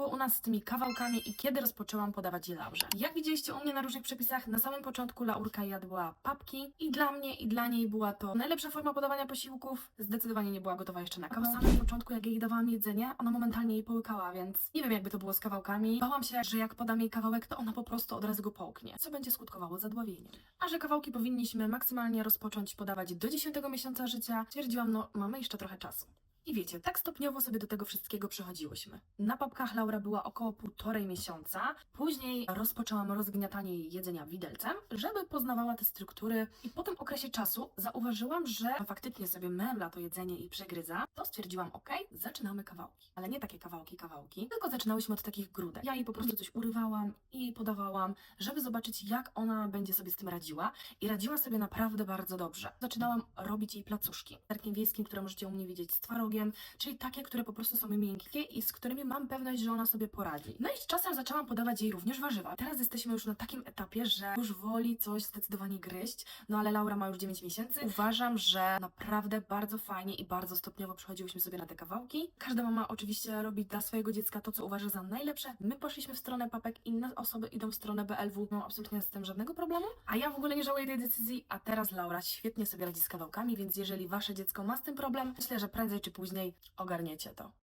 było u nas z tymi kawałkami i kiedy rozpoczęłam podawać je Laurze. Jak widzieliście u mnie na różnych przepisach, na samym początku Laurka jadła papki i dla mnie i dla niej była to najlepsza forma podawania posiłków. Zdecydowanie nie była gotowa jeszcze na kawał. Na samym początku, jak jej dawałam jedzenie, ona momentalnie jej połykała, więc nie wiem jakby to było z kawałkami. Bałam się, że jak podam jej kawałek, to ona po prostu od razu go połknie, co będzie skutkowało zadławieniem. A że kawałki powinniśmy maksymalnie rozpocząć podawać do 10 miesiąca życia, stwierdziłam, no mamy jeszcze trochę czasu. I wiecie, tak stopniowo sobie do tego wszystkiego przechodziłyśmy. Na papkach Laura była około półtorej miesiąca. Później rozpoczęłam rozgniatanie jej jedzenia widelcem, żeby poznawała te struktury. I po tym okresie czasu zauważyłam, że faktycznie sobie memla to jedzenie i przegryza. To stwierdziłam, ok, zaczynamy kawałki. Ale nie takie kawałki, kawałki, tylko zaczynałyśmy od takich grudek. Ja jej po prostu coś urywałam i podawałam, żeby zobaczyć, jak ona będzie sobie z tym radziła. I radziła sobie naprawdę bardzo dobrze. Zaczynałam robić jej placuszki. Serkiem wiejskim, które możecie u mnie widzieć z twarogiem, czyli takie, które po prostu są miękkie i z którymi mam pewność, że ona sobie poradzi. No i z czasem zaczęłam podawać jej również warzywa. Teraz jesteśmy już na takim etapie, że już woli coś zdecydowanie gryźć, no ale Laura ma już 9 miesięcy. Uważam, że naprawdę bardzo fajnie i bardzo stopniowo przechodziłyśmy sobie na te kawałki. Każda mama oczywiście robi dla swojego dziecka to, co uważa za najlepsze. My poszliśmy w stronę papek, inne osoby idą w stronę BLW. No absolutnie z tym żadnego problemu. A ja w ogóle nie żałuję tej decyzji, a teraz Laura świetnie sobie radzi z kawałkami, więc jeżeli wasze dziecko ma z tym problem, myślę, że prędzej czy później ogarniecie to.